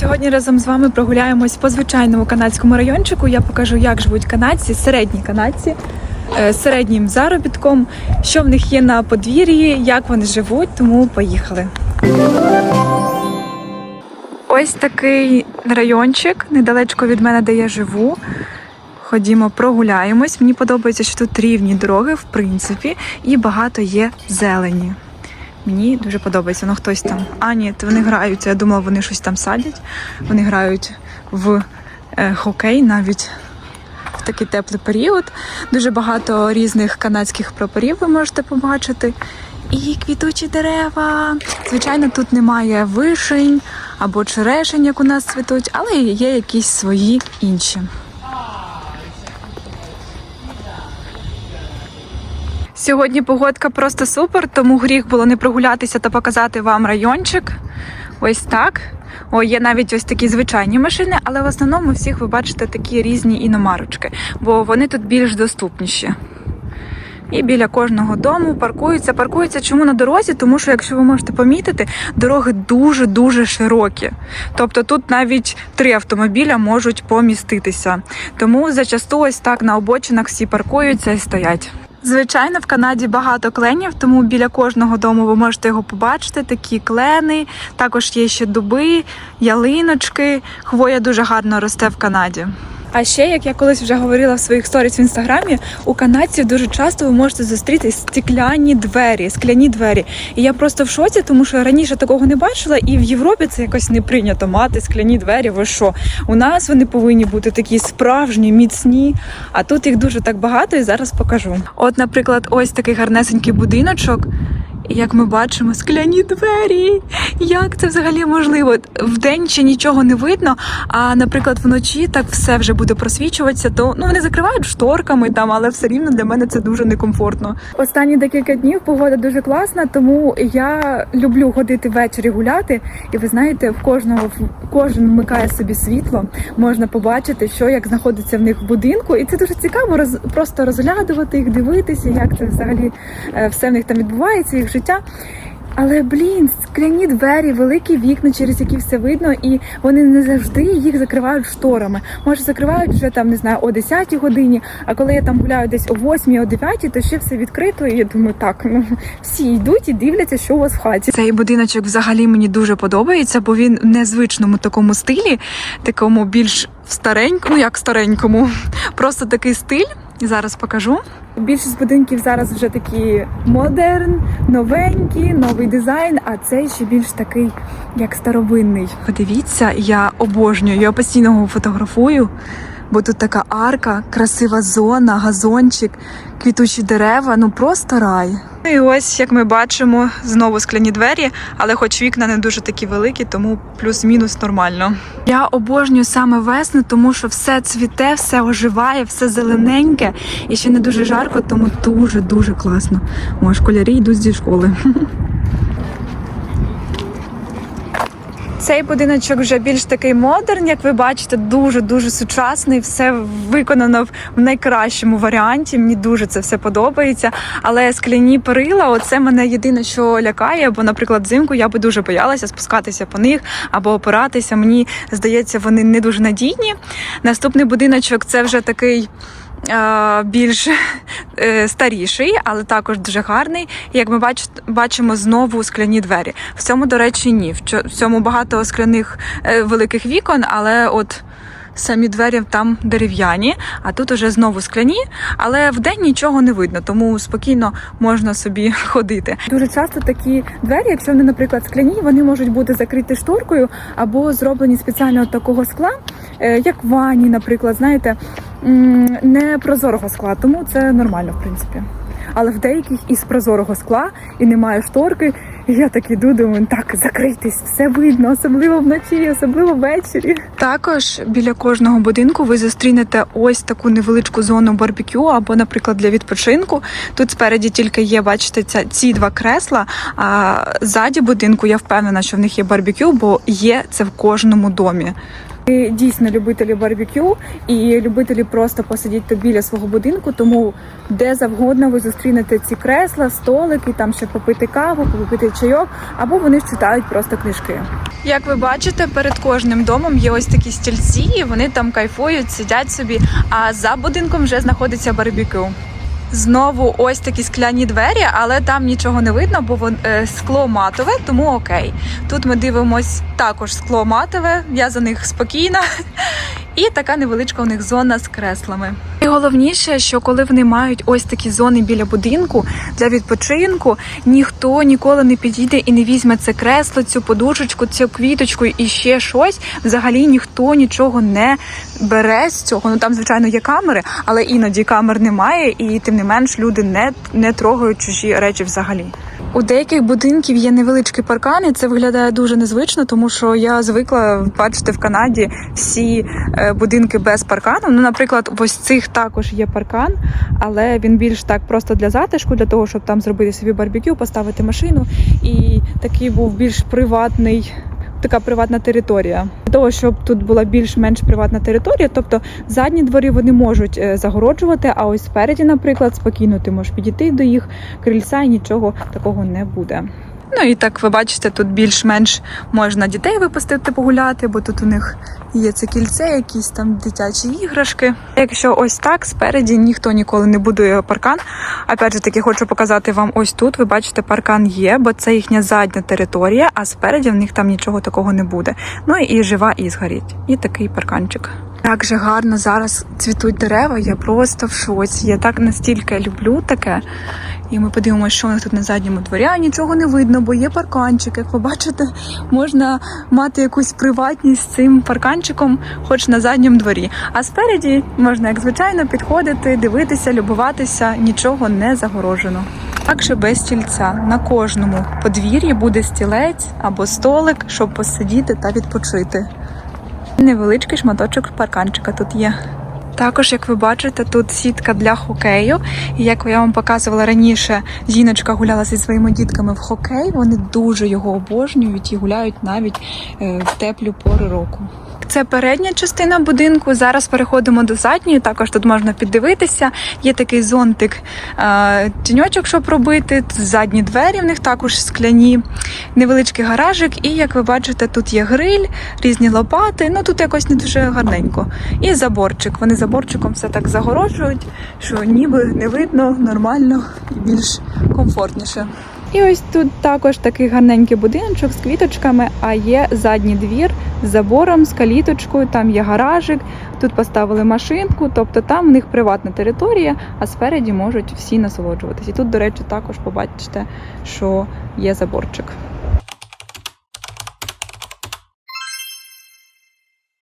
Сьогодні разом з вами прогуляємось по звичайному канадському райончику. Я покажу, як живуть канадці, середні канадці е, з середнім заробітком, що в них є на подвір'ї, як вони живуть. Тому поїхали. Ось такий райончик недалечко від мене, де я живу. Ходімо, прогуляємось. Мені подобається, що тут рівні дороги, в принципі, і багато є зелені. Мені дуже подобається. Ну хтось там. А, ні, то вони граються. Я думала, вони щось там садять. Вони грають в е, хокей навіть в такий теплий період. Дуже багато різних канадських прапорів ви можете побачити. І квітучі дерева. Звичайно, тут немає вишень або черешень, як у нас цвітуть, але є якісь свої інші. Сьогодні погодка просто супер, тому гріх було не прогулятися та показати вам райончик. Ось так. О, є навіть ось такі звичайні машини, але в основному всіх ви бачите такі різні іномарочки, бо вони тут більш доступніші. І біля кожного дому паркуються. Паркуються чому на дорозі? Тому що, якщо ви можете помітити, дороги дуже-дуже широкі. Тобто тут навіть три автомобіля можуть поміститися. Тому зачасту ось так на обочинах всі паркуються і стоять. Звичайно, в Канаді багато кленів, тому біля кожного дому ви можете його побачити. Такі клени, також є ще дуби, ялиночки. Хвоя дуже гарно росте в Канаді. А ще, як я колись вже говорила в своїх сторіс в інстаграмі, у канадців дуже часто ви можете зустріти стекляні двері, скляні двері. І я просто в шоці, тому що раніше такого не бачила, і в Європі це якось не прийнято мати скляні двері. Ви що? У нас вони повинні бути такі справжні, міцні. А тут їх дуже так багато, і зараз покажу. От, наприклад, ось такий гарнесенький будиночок. І як ми бачимо, скляні двері. Як це взагалі можливо? Вдень ще нічого не видно, а наприклад, вночі так все вже буде просвічуватися, то ну вони закривають шторками там, але все рівно для мене це дуже некомфортно. Останні декілька днів погода дуже класна, тому я люблю ходити ввечері гуляти. І ви знаєте, в кожного кожен вмикає собі світло, можна побачити, що як знаходиться в них в будинку, і це дуже цікаво роз просто розглядувати їх, дивитися, як це взагалі е, все в них там відбувається, їх життя. Але блін, скляні двері, великі вікна, через які все видно, і вони не завжди їх закривають шторами. Може, закривають вже там, не знаю, о 10-й годині. А коли я там гуляю десь о 8 о 9 то ще все відкрито. І я думаю, так ну всі йдуть і дивляться, що у вас в хаті. Цей будиночок взагалі мені дуже подобається, бо він в незвичному такому стилі, такому більш старенькому, як старенькому, просто такий стиль. Зараз покажу. Більшість будинків зараз вже такі модерн, новенькі, новий дизайн, а цей ще більш такий, як старовинний. Подивіться, я обожнюю, я постійно його фотографую, бо тут така арка, красива зона, газончик, квітучі дерева, ну просто рай. Ну І ось, як ми бачимо, знову скляні двері, але хоч вікна не дуже такі великі, тому плюс-мінус нормально. Я обожнюю саме весну, тому що все цвіте, все оживає, все зелененьке і ще не дуже жарко, тому дуже дуже класно. О, школярі йдуть зі школи. Цей будиночок вже більш такий модерн, як ви бачите, дуже дуже сучасний. Все виконано в найкращому варіанті. Мені дуже це все подобається. Але скляні перила, оце мене єдине, що лякає. Бо, наприклад, взимку я би дуже боялася спускатися по них або опиратися. Мені здається, вони не дуже надійні. Наступний будиночок це вже такий. Більш е, старіший, але також дуже гарний. Як ми бач, бачимо, знову скляні двері. В цьому, до речі, ні. В цьому багато скляних е, великих вікон, але от самі двері там дерев'яні, а тут уже знову скляні, але вдень нічого не видно, тому спокійно можна собі ходити. Дуже часто такі двері, якщо вони, наприклад, скляні, вони можуть бути закриті шторкою або зроблені спеціально такого скла, е, як в ванні, наприклад, знаєте, не прозорого скла, тому це нормально, в принципі. Але в деяких із прозорого скла і немає шторки. І я так іду, думаю, так, закрийтесь, все видно, особливо вночі, особливо ввечері. Також біля кожного будинку ви зустрінете ось таку невеличку зону барбекю або, наприклад, для відпочинку. Тут спереді тільки є, бачите, ця, ці два кресла. А ззаді будинку я впевнена, що в них є барбекю, бо є це в кожному домі. Ми дійсно любителі барбекю і любителі просто посидіти біля свого будинку, тому де завгодно ви зустрінете ці кресла, столики, там ще попити каву, попити чайок, або вони читають просто книжки. Як ви бачите, перед кожним домом є ось такі стільці, і вони там кайфують, сидять собі. А за будинком вже знаходиться барбекю. Знову ось такі скляні двері, але там нічого не видно, бо вон, е, скло матове, тому окей. Тут ми дивимось також скло матове, я за них спокійна. І така невеличка у них зона з креслами. І головніше, що коли вони мають ось такі зони біля будинку для відпочинку, ніхто ніколи не підійде і не візьме це кресло, цю подушечку, цю квіточку і ще щось. Взагалі ніхто нічого не бере з цього. Ну там, звичайно, є камери, але іноді камер немає, і тим не менш люди не, не трогають чужі речі взагалі. У деяких будинків є невеличкі паркани. Це виглядає дуже незвично, тому що я звикла бачити в Канаді всі е, будинки без паркану. Ну, наприклад, ось цих також є паркан, але він більш так просто для затишку, для того, щоб там зробити собі барбекю, поставити машину. І такий був більш приватний. Така приватна територія для того, щоб тут була більш-менш приватна територія, тобто задні двори вони можуть е, загороджувати, а ось спереді, наприклад, спокійно ти можеш підійти до їх крильця і нічого такого не буде. Ну і так ви бачите, тут більш-менш можна дітей випустити погуляти, бо тут у них є це кільце, якісь там дитячі іграшки. Якщо ось так спереді ніхто ніколи не будує паркан. Опять же таки хочу показати вам ось тут. Ви бачите, паркан є, бо це їхня задня територія, а спереді в них там нічого такого не буде. Ну і жива ізгоріть. І такий парканчик. Так же гарно зараз цвітуть дерева. Я просто в шоці. Я так настільки люблю таке. І ми подивимося, що у них тут на задньому дворі. А нічого не видно, бо є парканчик. Як ви бачите, можна мати якусь приватність з цим парканчиком, хоч на задньому дворі. А спереді можна, як звичайно, підходити, дивитися, любуватися, нічого не загорожено. Також без стільця на кожному подвір'ї буде стілець або столик, щоб посидіти та відпочити. Невеличкий шматочок парканчика тут є. Також, як ви бачите, тут сітка для хокею. І як я вам показувала раніше, жіночка гуляла зі своїми дітками в хокей. Вони дуже його обожнюють і гуляють навіть е, в теплі пори року. Це передня частина будинку. Зараз переходимо до задньої. Також тут можна піддивитися. Є такий зонтик е, тіньочок, щоб робити. Задні двері в них також скляні, невеличкий гаражик. І як ви бачите, тут є гриль, різні лопати. Ну тут якось не дуже гарненько. І заборчик. Вони заборчиком все так загороджують, що ніби не видно, нормально і більш комфортніше. І ось тут також такий гарненький будиночок з квіточками, а є задній двір з забором, з каліточкою, там є гаражик, тут поставили машинку, тобто там в них приватна територія, а спереді можуть всі насолоджуватися. І тут, до речі, також побачите, що є заборчик.